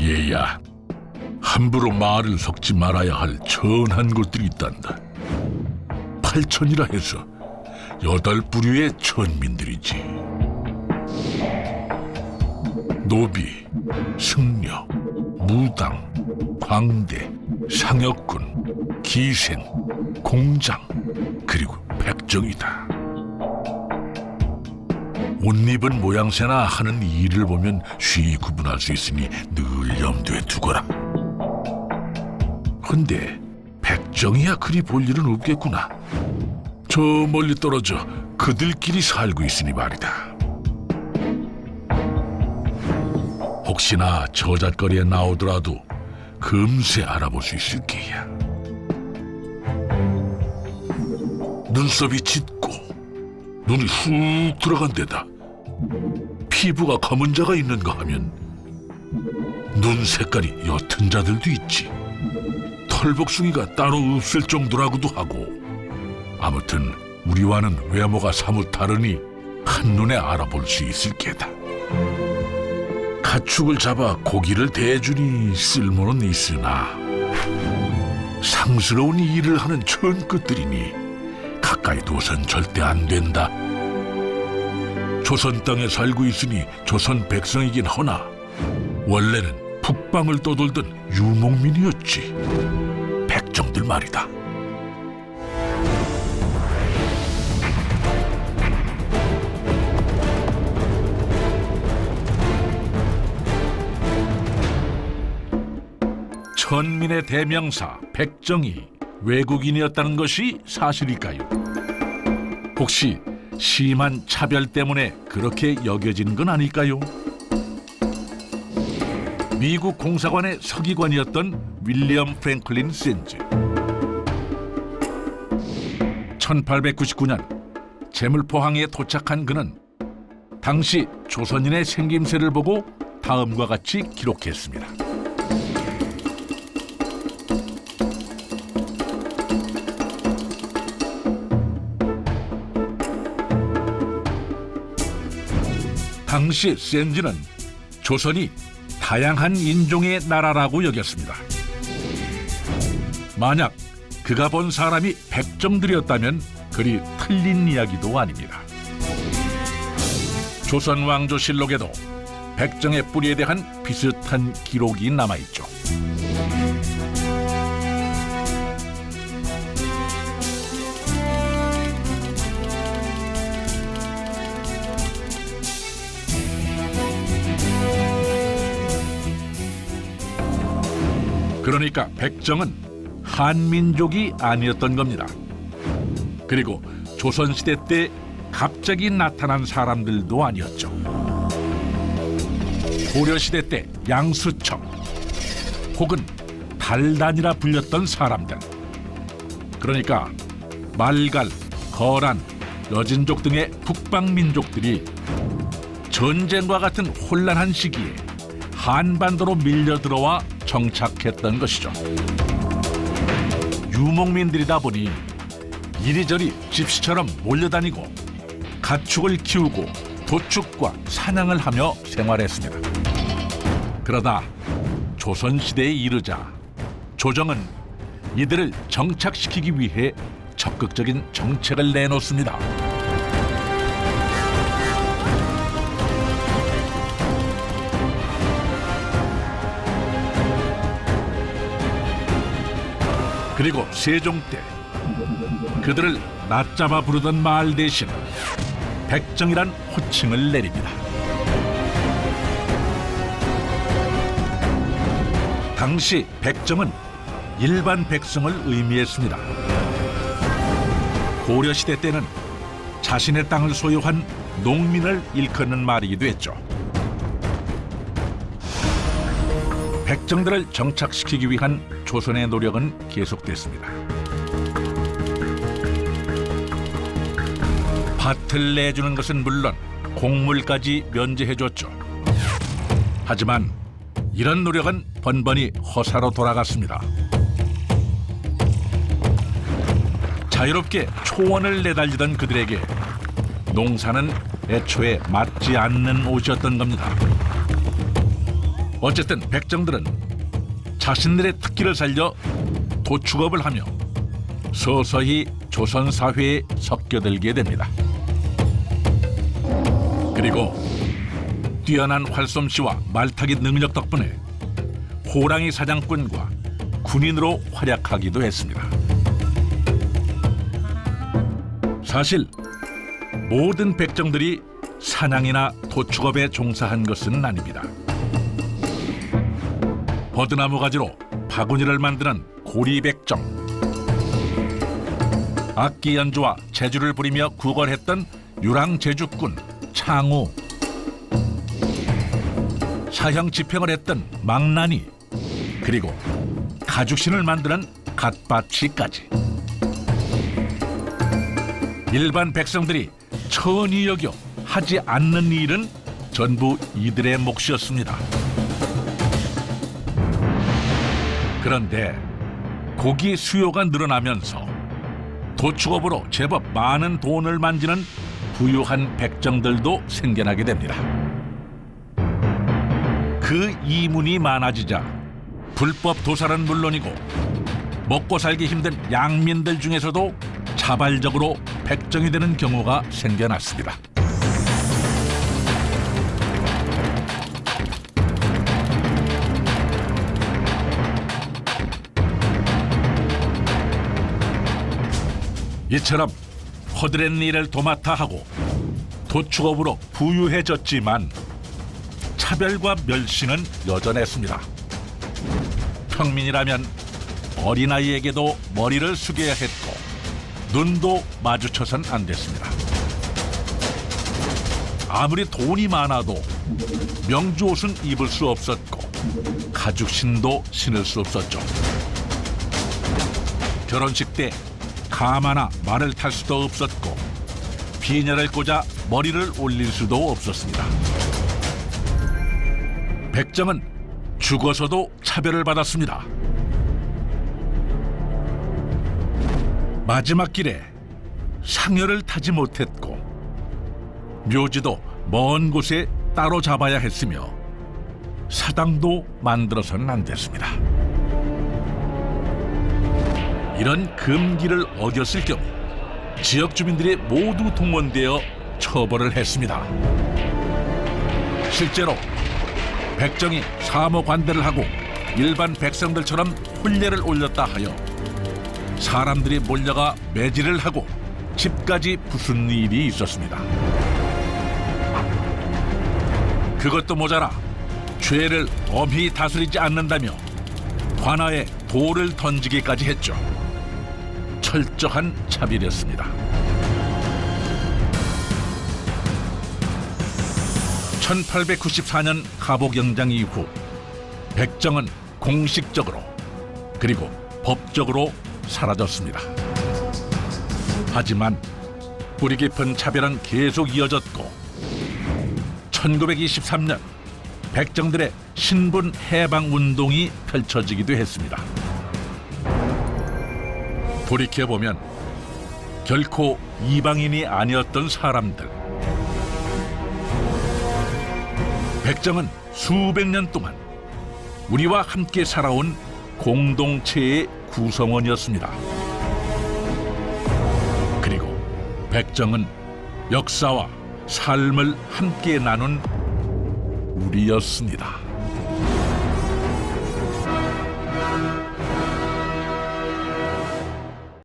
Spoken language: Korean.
얘야, 함부로 말을 섞지 말아야 할 천한 곳들이 있단다. 팔천이라 해서 여덟 부류의 천민들이지. 노비, 승려, 무당, 광대, 상역군, 기생, 공장, 그리고 백정이다. 옷 입은 모양새나 하는 일을 보면 쉬이 구분할 수 있으니 늘 염두에 두거라. 근데 백정이야 그리 볼 일은 없겠구나. 저 멀리 떨어져 그들끼리 살고 있으니 말이다. 혹시나 저잣거리에 나오더라도 금세 알아볼 수 있을 게야. 눈썹이 짙고 눈이 훅 들어간 데다 피부가 검은 자가 있는가 하면 눈 색깔이 옅은 자들도 있지. 털복숭이가 따로 없을 정도라고도 하고. 아무튼 우리와는 외모가 사뭇 다르니 한눈에 알아볼 수 있을 게다. 가축을 잡아 고기를 대주니 쓸모는 있으나 상스러운 일을 하는 천끝들이니 가까이 둬선 절대 안 된다. 조선 땅에 살고 있으니 조선 백성이긴 허나 원래는 북방을 떠돌던 유목민이었지. 백정들 말이다. 천민의 대명사 백정이 외국인이었다는 것이 사실일까요? 혹시 심한 차별 때문에 그렇게 여겨지는 건 아닐까요? 미국 공사관의 서기관이었던 윌리엄 프랭클린 샌즈. 1899년 제물포항에 도착한 그는 당시 조선인의 생김새를 보고 다음과 같이 기록했습니다. 당시 센지는 조선이 다양한 인종의 나라라고 여겼습니다. 만약 그가 본 사람이 백정들이었다면 그리 틀린 이야기도 아닙니다. 조선 왕조실록에도 백정의 뿌리에 대한 비슷한 기록이 남아 있죠. 그러니까 백정은 한민족이 아니었던 겁니다. 그리고 조선시대 때 갑자기 나타난 사람들도 아니었죠. 고려시대 때 양수청 혹은 달단이라 불렸던 사람들. 그러니까 말갈, 거란, 여진족 등의 북방민족들이 전쟁과 같은 혼란한 시기에 한반도로 밀려 들어와 정착했던 것이죠. 유목민들이다 보니 이리저리 집시처럼 몰려다니고 가축을 키우고 도축과 사냥을 하며 생활했습니다. 그러다 조선시대에 이르자 조정은 이들을 정착시키기 위해 적극적인 정책을 내놓습니다. 그리고 세종 때 그들을 낮잡아 부르던 말 대신 백정이란 호칭을 내립니다. 당시 백정은 일반 백성을 의미했습니다. 고려 시대 때는 자신의 땅을 소유한 농민을 일컫는 말이기도 했죠. 백정들을 정착시키기 위한 조선의 노력은 계속됐습니다. 밭을 내주는 것은 물론 곡물까지 면제해줬죠. 하지만 이런 노력은 번번이 허사로 돌아갔습니다. 자유롭게 초원을 내달리던 그들에게 농사는 애초에 맞지 않는 옷이었던 겁니다. 어쨌든 백정들은 자신들의 특기를 살려 도축업을 하며 서서히 조선 사회에 섞여들게 됩니다. 그리고 뛰어난 활솜씨와 말타기 능력 덕분에 호랑이 사냥꾼과 군인으로 활약하기도 했습니다. 사실 모든 백정들이 사냥이나 도축업에 종사한 것은 아닙니다. 버드나무 가지로 바구니를 만드는 고리백정. 악기 연주와 재주를 부리며 구걸했던 유랑 제주꾼 창우. 사형 집행을 했던 망나니. 그리고 가죽신을 만드는 갓바치까지. 일반 백성들이 천히 여겨 하지 않는 일은 전부 이들의 몫이었습니다. 그런데 고기 수요가 늘어나면서 도축업으로 제법 많은 돈을 만지는 부유한 백정들도 생겨나게 됩니다. 그 이문이 많아지자 불법 도살은 물론이고 먹고 살기 힘든 양민들 중에서도 자발적으로 백정이 되는 경우가 생겨났습니다. 이처럼 허드렛 일을 도맡아 하고 도축업으로 부유해졌지만 차별과 멸시는 여전했습니다. 평민이라면 어린아이에게도 머리를 숙여야 했고 눈도 마주쳐선 안 됐습니다. 아무리 돈이 많아도 명주 옷은 입을 수 없었고 가죽신도 신을 수 없었죠. 결혼식 때 가마나 말을 탈 수도 없었고 비녀를 꽂아 머리를 올릴 수도 없었습니다. 백정은 죽어서도 차별을 받았습니다. 마지막 길에 상여를 타지 못했고 묘지도 먼 곳에 따로 잡아야 했으며 사당도 만들어서는 안 됐습니다. 이런 금기를 어겼을 경우 지역 주민들이 모두 동원되어 처벌을 했습니다. 실제로 백정이 사모 관대를 하고 일반 백성들처럼 훈례를 올렸다 하여 사람들이 몰려가 매질을 하고 집까지 부순 일이 있었습니다. 그것도 모자라 죄를 엄히 다스리지 않는다며 관아에 돌을 던지기까지 했죠. 철저한 차별이었습니다. 1894년 가복영장 이후 백정은 공식적으로 그리고 법적으로 사라졌습니다. 하지만 뿌리 깊은 차별은 계속 이어졌고 1923년 백정들의 신분 해방 운동이 펼쳐지기도 했습니다. 돌이켜 보면 결코 이방인이 아니었던 사람들. 백정은 수백 년 동안 우리와 함께 살아온 공동체의 구성원이었습니다. 그리고 백정은 역사와 삶을 함께 나눈 우리였습니다.